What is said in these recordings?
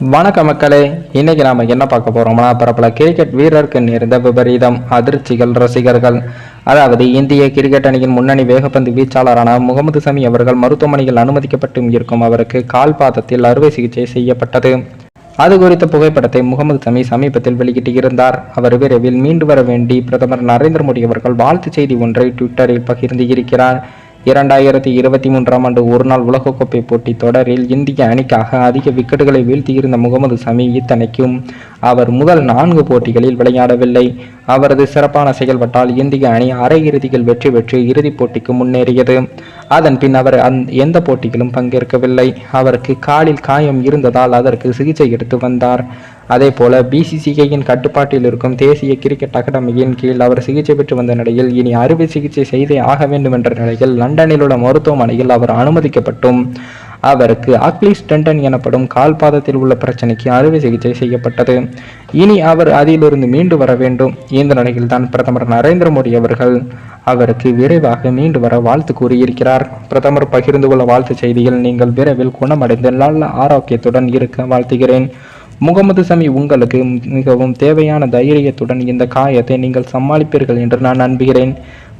வணக்க மக்களே இன்னைக்கு நாம என்ன பார்க்க போறோம்னா பரப்பல கிரிக்கெட் வீரருக்கு நேர்ந்த விபரீதம் அதிர்ச்சிகள் ரசிகர்கள். அதாவது இந்திய கிரிக்கெட் அணியின் முன்னணி வேகப்பந்து வீச்சாளரான முகமது சமி அவர்கள் மருத்துவமனையில் அனுமதிக்கப்பட்டு இருக்கும் அவருக்கு கால் பாதத்தில் அறுவை சிகிச்சை செய்யப்பட்டது. அது குறித்த புகைப்படத்தை முகமது சமி சமீபத்தில் வெளியிட்டிருந்தார் அவர் விரைவில் மீண்டு வர வேண்டி பிரதமர் நரேந்திர மோடி அவர்கள் வாழ்த்து செய்தி ஒன்றை ட்விட்டரில் பகிர்ந்து இருக்கிறார். இரண்டாயிரத்தி இருபத்தி மூன்றாம் ஆண்டு ஒருநாள் உலகக்கோப்பை போட்டி தொடரில் இந்திய அணிக்காக அதிக விக்கெட்டுகளை வீழ்த்தியிருந்த முகமது சமி இத்தனைக்கும் அவர் முதல் நான்கு போட்டிகளில் விளையாடவில்லை. அவரது சிறப்பான செயல்பட்டால் இந்திய அணி அரையிறுதியில் வெற்றி பெற்று இறுதிப் போட்டிக்கு முன்னேறியது. அதன் பின் அவர் அந் எந்த போட்டியிலும் பங்கேற்கவில்லை. அவருக்கு காலில் காயம் இருந்ததால் அதற்கு சிகிச்சை எடுத்து வந்தார். அதே போல பிசிசிஐயின் கட்டுப்பாட்டில் இருக்கும் தேசிய கிரிக்கெட் அகாடமியின் கீழ் அவர் சிகிச்சை பெற்று வந்த நிலையில் இனி அறுவை சிகிச்சை செய்தே ஆக வேண்டும் என்ற நிலையில் லண்டனில் உள்ள மருத்துவமனையில் அவர் அனுமதிக்கப்பட்டும். அவருக்கு அக்லிஸ் டென்டன் எனப்படும் கால்பாதத்தில் உள்ள பிரச்சனைக்கு அறுவை சிகிச்சை செய்யப்பட்டது. இனி அவர் அதிலிருந்து மீண்டு வர வேண்டும். இந்த நிலையில் தான் பிரதமர் நரேந்திர மோடி அவர்கள் அவருக்கு விரைவாக மீண்டு வர வாழ்த்து கூறியிருக்கிறார். பிரதமர் பகிர்ந்து கொள்ள வாழ்த்து செய்தியில் நீங்கள் விரைவில் குணமடைந்து நல்ல ஆரோக்கியத்துடன் இருக்க வாழ்த்துகிறேன். முகமது சமி உங்களுக்கு மிகவும் தேவையான தைரியத்துடன் இந்த காயத்தை நீங்கள் சமாளிப்பீர்கள் என்று நான் நம்புகிறேன்.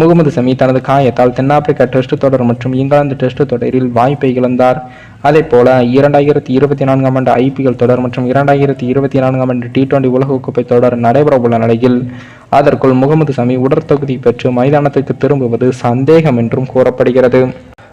முகமது சமி தனது காயத்தால் தென்னாப்பிரிக்கா டெஸ்ட் தொடர் மற்றும் இங்கிலாந்து டெஸ்ட் தொடரில் வாய்ப்பை இழந்தார். அதே போல இரண்டாயிரத்தி இருபத்தி நான்காம் ஆண்டு ஐபிஎல் தொடர் மற்றும் இரண்டாயிரத்தி இருபத்தி நான்காம் ஆண்டு டி டுவெண்டி உலகக்கோப்பை தொடர் நடைபெறவுள்ள நிலையில் அதற்குள் முகமது சமி உடற்தகுதி பெற்று மைதானத்துக்கு திரும்புவது சந்தேகம் என்றும் கூறப்படுகிறது.